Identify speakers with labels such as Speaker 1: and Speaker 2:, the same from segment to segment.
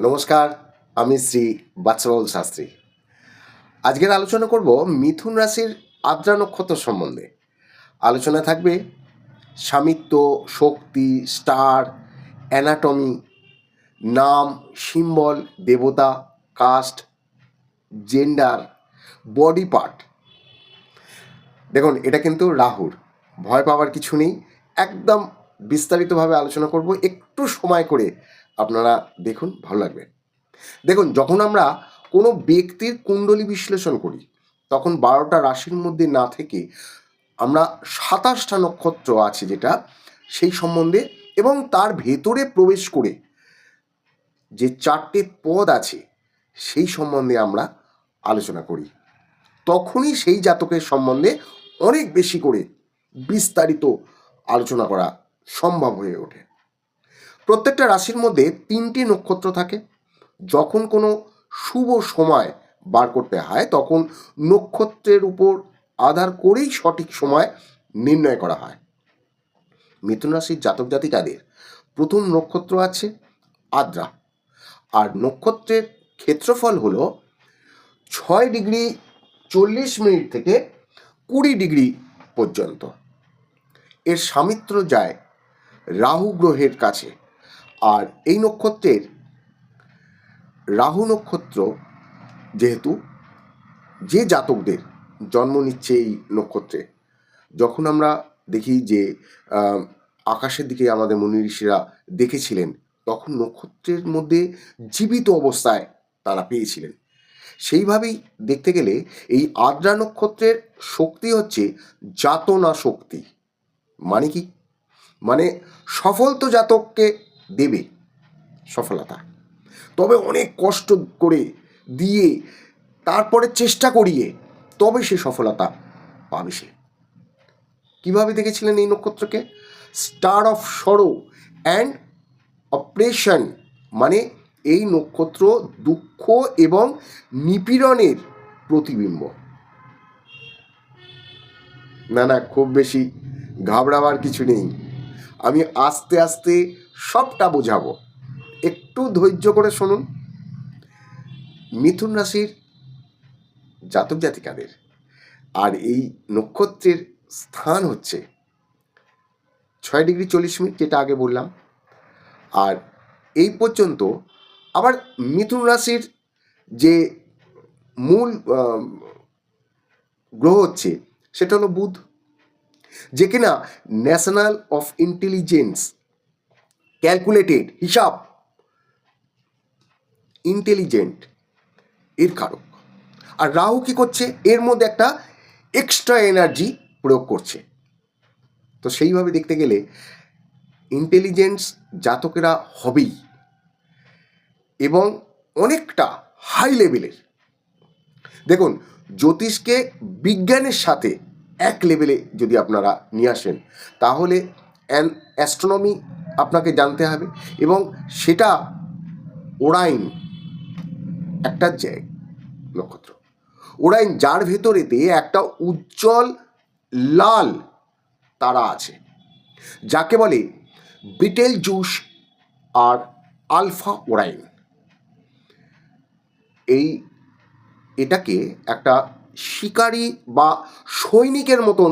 Speaker 1: নমস্কার, আমি শ্রী বাচ্চাবাবুল শাস্ত্রী। আজকের আলোচনা করব মিথুন রাশির আদ্রা নক্ষত্র সম্বন্ধে। আলোচনা থাকবে স্বামিত্ব, শক্তি, স্টার, অ্যানাটমি, নাম, সিম্বল, দেবতা, কাস্ট, জেন্ডার, বডি পার্ট। দেখুন, এটা কিন্তু রাহুর। ভয় পাওয়ার কিছু নেই। একদম বিস্তারিতভাবে আলোচনা করব, একটু সময় করে আপনারা দেখুন, ভালো লাগবে। দেখুন, যখন আমরা কোনো ব্যক্তির কুণ্ডলী বিশ্লেষণ করি, তখন বারোটা রাশির মধ্যে না থেকে আমরা সাতাশটা নক্ষত্র আছে যেটা সেই সম্বন্ধে এবং তার ভেতরে প্রবেশ করে যে চারটে পদ আছে সেই সম্বন্ধে আমরা আলোচনা করি। তখনই সেই জাতকের সম্বন্ধে অনেক বেশি করে বিস্তারিত আলোচনা করা সম্ভব হয়ে ওঠে। প্রত্যেকটা রাশির মধ্যে তিনটি নক্ষত্র থাকে। যখন কোনো শুভ সময় বার করতে হয়, তখন নক্ষত্রের উপর আধার করেই সঠিক সময় নির্ণয় করা হয়। মিথুন রাশির জাতক জাতিকাদের প্রথম নক্ষত্র আছে আদ্রা। আর নক্ষত্রের ক্ষেত্রফল হল ছয় ডিগ্রি চল্লিশ মিনিট থেকে কুড়ি ডিগ্রি পর্যন্ত। এর সামিত্র যায় রাহু গ্রহের কাছে। আর এই নক্ষত্রের রাহু নক্ষত্র যেহেতু যে জাতকদের জন্ম নিচ্ছে এই নক্ষত্রে, যখন আমরা দেখি যে আকাশের দিকে আমাদের মুনি ঋষিরা দেখেছিলেন, তখন নক্ষত্রের মধ্যে জীবিত অবস্থায় তারা পেয়েছিলেন। সেইভাবেই দেখতে গেলে এই আদ্রা নক্ষত্রের শক্তি হচ্ছে যাতনা শক্তি। মানে কি? মানে সফল তো জাতককে দেবে সফলতা। তবে অনেক কষ্ট করে দিয়ে, তারপরে চেষ্টা করিয়ে তবে সে সফলতা পাবে সে। কীভাবে দেখেছিলেন এই নক্ষত্রকে? Star of sorrow and operation মানে এই নক্ষত্র দুঃখ এবং নিপীড়নের প্রতিবিম্ব। না না, খুব বেশি ঘাবড়াবার কিছু নেই। আমি আস্তে আস্তে সবটা বোঝাবো। একটু ধৈর্য করে শুনুন। মিথুন রাশির জাতক জাতিকাদের আর এই নক্ষত্রের স্থান হচ্ছে ছয় ডিগ্রি চল্লিশ মিনিট, যেটা আগে বললাম। আর এই পর্যন্ত আবার মিথুন রাশির যে মূল গ্রহ হচ্ছে, সেটা হলো বুধ। যে কিনা ন্যাশনাল অফ ইন্টেলিজেন্স ক্যালকুলেটেড হিসাব। ইন্টেলিজেন্ট এর কারক। আর রাহু কি করছে? এর মধ্যে একটা এক্সট্রা এনার্জি প্রয়োগ করছে। তো সেইভাবে দেখতে গেলে ইন্টেলিজেন্স জাতকেরা হবেই। এবং অনেকটা হাই লেভেলের দেখুন, জ্যোতিষকে বিজ্ঞানের সাথে এক লেভেলে যদি আপনারা নিয়ে আসেন, তাহলে অ্যান অ্যাস্ট্রোনমি আপনাকে জানতে হবে এবং সেটা ওরাইন একটা জায় নক্ষত্র। ওরাইন যার ভেতরেতে একটা উজ্জ্বল লাল তারা আছে, যাকে বলে বিটেল জুস আর আলফা ওরাইন এই এটাকে একটা শিকারী বা সৈনিকের মতন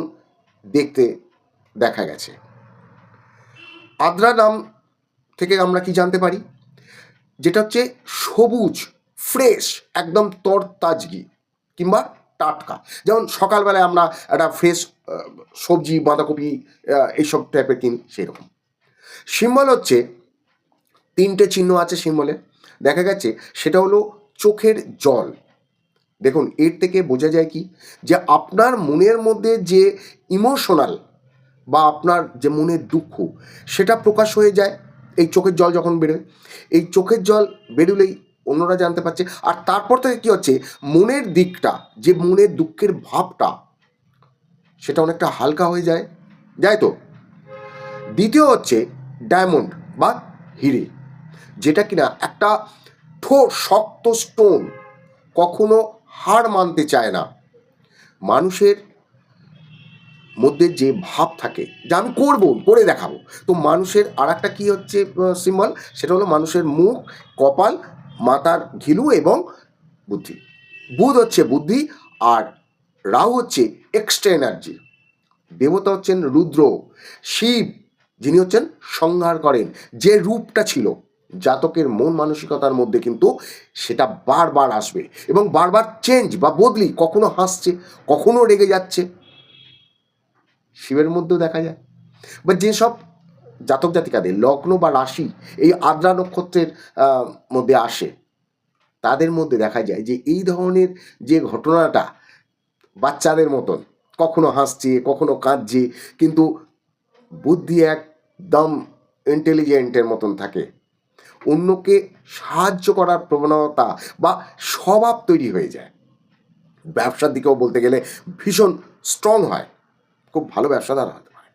Speaker 1: দেখতে দেখা গেছে। আদ্রা নাম থেকে আমরা কি জানতে পারি? যেটা হচ্ছে সবুজ ফ্রেশ একদম তরতাজগি কিংবা টাটকা। যেমন সকালবেলায় আমরা একটা ফ্রেশ সবজি, বাঁধাকপি এইসব টাইপের কিনি সেরকম সিম্বল হচ্ছে, তিনটে চিহ্ন আছে সিম্বলে। দেখা গেছে, সেটা হলো চোখের জল। দেখুন, এর থেকে বোঝা যায় কি? যে আপনার মনের মধ্যে যে ইমোশনাল বা আপনার যে মনের দুঃখ, সেটা প্রকাশ হয়ে যায়। এই চোখের জল যখন বেরোয়, এই চোখের জল বেরোলেই অন্যরা জানতে পারছে। আর তারপর থেকে কী হচ্ছে? মনের দিকটা, যে মনের দুঃখের ভাবটা, সেটা অনেকটা হালকা হয়ে যায়। যায় তো? দ্বিতীয় হচ্ছে ডায়মন্ড বা হিরে, যেটা কিনা একটা ঠো শক্ত স্টোন কখনো হার মানতে চায় না। মানুষের মধ্যে যে ভাব থাকে যে আমি করব, করে দেখাবো। তো মানুষের আর একটা কী হচ্ছে সিম্বল সেটা হলো মানুষের মুখ, কপাল, মাথার ঘিলু এবং বুদ্ধি। বুধ হচ্ছে বুদ্ধি আর রাহু হচ্ছে এক্সট্রা এনার্জি দেবতা হচ্ছেন রুদ্র। শিব, যিনি হচ্ছেন সংহার করেন। যে রূপটা ছিল, জাতকের মন মানসিকতার মধ্যে কিন্তু সেটা বারবার আসবে এবং বারবার চেঞ্জ বা বদলি কখনো হাসছে, কখনো রেগে যাচ্ছে। শিবের মধ্যেও দেখা যায়। বা যেসব জাতক জাতিকাদের, লগ্ন বা রাশি এই আদ্রা নক্ষত্রের মধ্যে আসে, তাদের মধ্যে দেখা যায় যে এই ধরনের যে ঘটনাটা বাচ্চাদের মতন, কখনো হাসছে, কখনো কাঁদছে, কিন্তু বুদ্ধি একদম ইন্টেলিজেন্টের মতন থাকে। অন্যকে সাহায্য করার প্রবণতা বা স্বভাব তৈরি হয়ে যায়। ব্যবসার দিকেও বলতে গেলে ভীষণ স্ট্রং হয়। খুব ভালো ব্যবসাদার হতে পারে।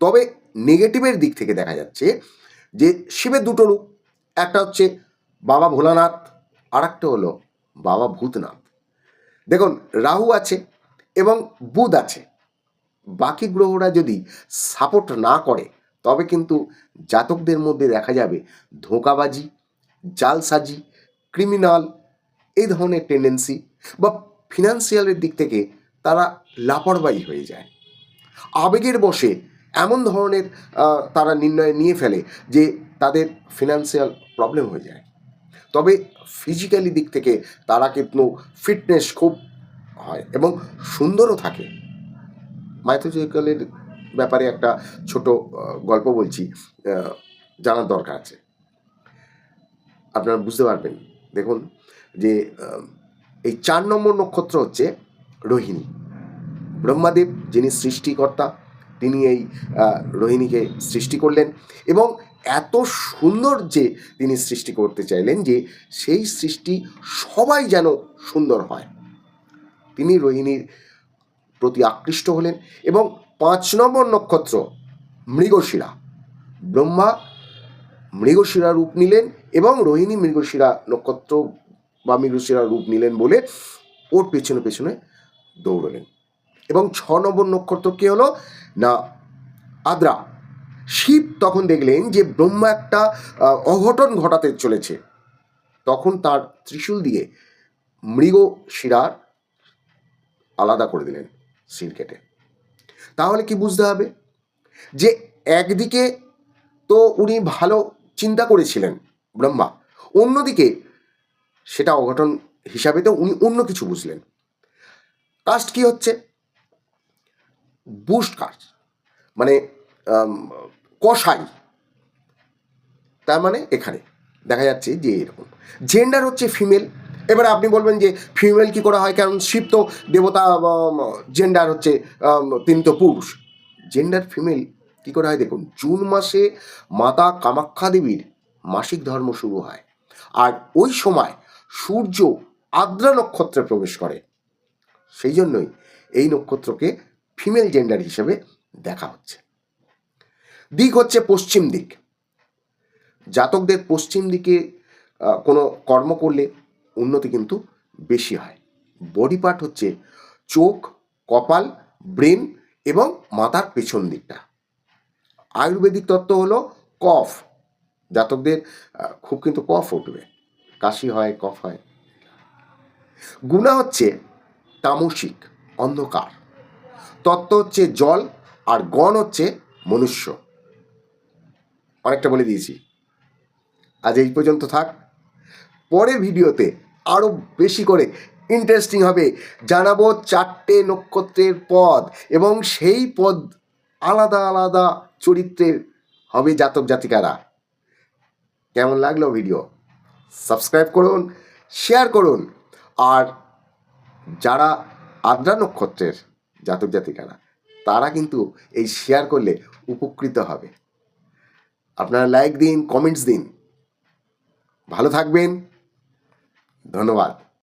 Speaker 1: তবে নেগেটিভের দিক থেকে দেখা যাচ্ছে যে শিবের দুটো রূপ। একটা হচ্ছে বাবা ভোলানাথ আর একটা হলো বাবা ভূতনাথ। দেখুন, রাহু আছে এবং বুধ আছে। বাকি গ্রহরা যদি সাপোর্ট না করে, তবে কিন্তু জাতকদের মধ্যে দেখা যাবে ধোঁকাবাজি, জালসাজি ক্রিমিনাল এই ধরনের টেন্ডেন্সি বা ফিনান্সিয়ালের দিক থেকে তারা লাপরবাহী হয়ে যায়। আবেগের বসে এমন ধরনের তারা নির্ণয় নিয়ে ফেলে যে তাদের ফিনান্সিয়াল প্রবলেম হয়ে যায়। তবে ফিজিক্যালি দিক থেকে তারা কিন্তু ফিটনেস খুব হয় এবং সুন্দরও থাকে। মাইথোলজিক্যালের ব্যাপারে একটা ছোট গল্প বলছি জানার দরকার আছে। আপনারা বুঝতে পারবেন। দেখুন যে এই চার নম্বর নক্ষত্র হচ্ছে রোহিণী। ব্রহ্মাদেব, যিনি সৃষ্টিকর্তা, তিনি এই রোহিণীকে সৃষ্টি করলেন এবং এত সুন্দর যে তিনি সৃষ্টি করতে চাইলেন যে সেই সৃষ্টি সবাই যেন সুন্দর হয়। তিনি রোহিণীর প্রতি আকৃষ্ট হলেন এবং পাঁচ নম্বর নক্ষত্র মৃগশিরা। ব্রহ্মা মৃগশিরা রূপ নিলেন এবং রোহিণী মৃগশিরা নক্ষত্র বা মৃগশিরা রূপ নিলেন বলে ওর পেছনে পেছনে দৌড়লেন। এবং ছ নম্বর নক্ষত্র কি হলো? না, আদ্রা। শিব তখন দেখলেন যে ব্রহ্মা একটা অঘটন ঘটাতে চলেছে। তখন তার ত্রিশূল দিয়ে মৃগ শিরার আলাদা করে দিলেন শির কেটে। তাহলে কি বুঝতে হবে? যে একদিকে তো উনি ভালো চিন্তা করেছিলেন ব্রহ্মা, অন্যদিকে সেটা অঘটন হিসাবে তো উনি অন্য কিছু বুঝলেন। কাস্ট কি হচ্ছে? কাস্ট মানে কষাই তার মানে এখানে দেখা যাচ্ছে যে এরকম। জেন্ডার হচ্ছে ফিমেল এবারে আপনি বলবেন যে ফিমেল কি করা হয়? কারণ শিব তো দেবতা জেন্ডার হচ্ছে তিনি তো পুরুষ। জেন্ডার ফিমেল কি করা হয়? দেখুন, জুন মাসে মাতা কামাখ্যা দেবীর মাসিক ধর্ম শুরু হয়। আর ওই সময় সূর্য আদ্রা নক্ষত্রে প্রবেশ করে। সেই জন্যই এই নক্ষত্রকে ফিমেল জেন্ডার হিসেবে দেখা হচ্ছে। দিক হচ্ছে পশ্চিম দিক। জাতকদের পশ্চিম দিকে কোনো কর্ম করলে উন্নতি কিন্তু বেশি হয়। বডি পার্ট হচ্ছে চোখ, কপাল ব্রেন এবং মাথার পেছন দিকটা। আয়ুর্বেদিক তত্ত্ব হলো কফ। জাতকদের খুব কিন্তু কফ উঠবে। কাশি হয়, কফ হয়। গুণা হচ্ছে তামসিক, অন্ধকার। তত্ত্ব হচ্ছে জল আর গণ হচ্ছে মনুষ্য। অনেকটা বলে দিয়েছি। আজ এই পর্যন্ত থাক। পরের ভিডিওতে আরও বেশি করে ইন্টারেস্টিং হবে। জানাব চারটে নক্ষত্রের পদ এবং সেই পদ আলাদা আলাদা চরিত্রের হবে জাতক জাতিকারা। কেমন লাগল ভিডিও? সাবস্ক্রাইব করুন শেয়ার করুন। আর যারা আদ্রা নক্ষত্রের জাতক জাতিকারা। তারা কিন্তু এই শেয়ার করলে উপকৃত হবে। আপনারা লাইক দিন কমেন্টস দিন। ভালো থাকবেন। ধন্যবাদ।